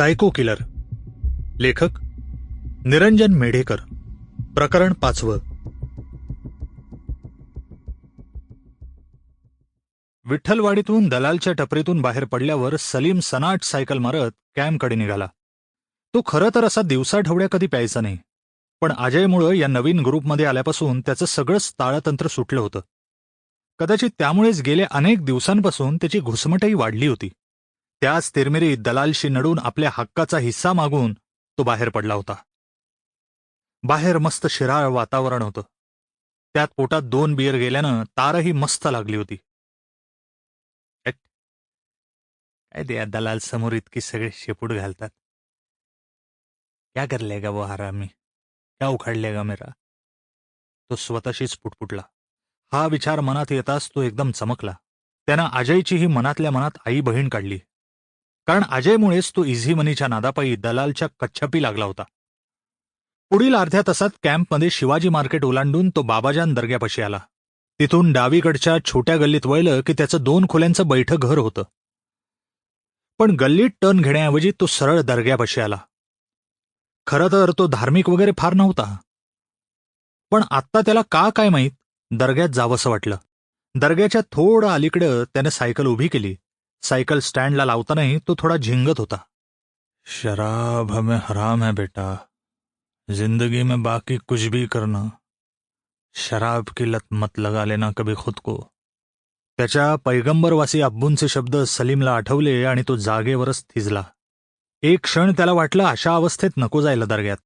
Saiko killer लेखक निरंजन मेढेकर. प्रकरण पाचवं. विठ्ठलवाडीतून दलालच्या टपरीतून बाहेर पडल्यावर सलीम सनाट सायकल मारत कॅम्पकडे निघाला. तो खरं तर असा दिवसाढवड्या कधी प्यायचा नाही. पण अजयमुळं या नवीन ग्रुपमध्ये आल्यापासून त्याचं सगळंच ताळतंत्र सुटलं होतं. कदाचित त्यामुळेच गेल्या अनेक दिवसांपासून त्याची घुसमटही वाढली होती. त्याच तिरमिरीत दलालशी नडून आपल्या हक्काचा हिस्सा मागून तो बाहेर पडला होता. बाहेर मस्त शिराळ वातावरण होतं. त्यात पोटात दोन बियर गेल्यानं तारही मस्त लागली होती. काय ते दलाल समोर इतकी सगळे शेपूट घालतात? क्या करले लेगा वो हरामी क्या उखाड लेगा मेरा? तो स्वतःशीच पुटपुटला. हा विचार मनात येताच तो एकदम चमकला. त्यानं अजयचीही मनातल्या मनात आई बहीण काढली. कारण अजयमुळेच तो इझी मनीच्या नादापायी दलालच्या कच्छपी लागला होता. पुढील अर्ध्या तासात कॅम्पमध्ये शिवाजी मार्केट ओलांडून तो बाबाजान दर्ग्यापाशी आला. तिथून डावीकडच्या छोट्या गल्लीत वळलं की त्याचं दोन खोल्यांचं बैठं घर होतं. पण गल्लीत टर्न घेण्याऐवजी तो सरळ दर्ग्यापाशी आला. खरं तर तो धार्मिक वगैरे फार नव्हता. पण आत्ता त्याला का काय माहीत दर्ग्यात जावंसं वाटलं. दर्ग्याच्या थोडं अलीकडं त्यानं सायकल उभी केली. सायकल स्टँडला लावतानाही तो थोडा झिंगत होता. शराब हमें हराम है बेटा. जिंदगी में बाकी कुछ भी करना. शराब की लत मत लगा लेना कभी खुद को. त्याच्या पैगंबरवासी अब्बूंचे शब्द सलीमला आठवले आणि तो जागेवरच थिजला. एक क्षण त्याला वाटलं अशा अवस्थेत नको जायला दर्ग्यात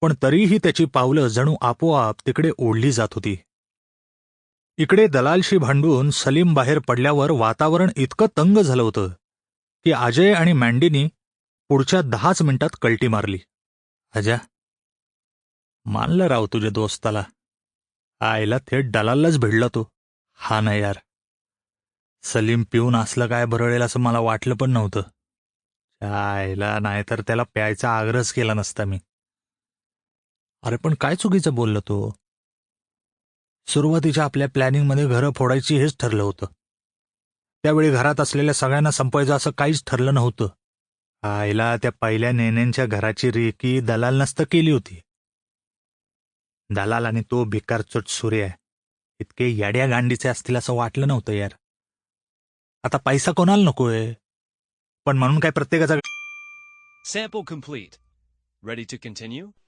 पण तरीही त्याची पावलं जणू आपोआप तिकडे ओढली जात होती. इकडे दलालशी भांडून सलीम बाहेर पडल्यावर वातावरण इतकं तंग झालं होतं की अजय आणि मँडीनी पुढच्या दहाच मिनिटात कल्टी मारली. अजा मानलं राव तुझ्या दोस्ताला. आईला थेट दलाललाच भिडला तो. हा ना यार. सलीम पिऊन असलं काय बरळेल असं मला वाटलं पण नव्हतं. आईला नाहीतर त्याला प्यायचा आग्रहच केला नसता मी. अरे पण काय चुकीचं बोललं तो? सुरुवातीच्या आपल्या प्लॅनिंगमध्ये घरं फोडायची हेच ठरलं होतं. त्यावेळी घरात असलेल्या सगळ्यांना संपवायचं असं काहीच ठरलं नव्हतं. आईला त्या पहिल्या नेण्यांच्या घराची रेकी दलाल नसतं केली होती. दलाल आणि तो भिकारचोट सूर्य आहे. इतके याड्या गांडीचे असतील असं वाटलं नव्हतं यार. आता पैसा कोणाला नकोय? पण म्हणून काय प्रत्येकाचा Sample complete. Ready to continue?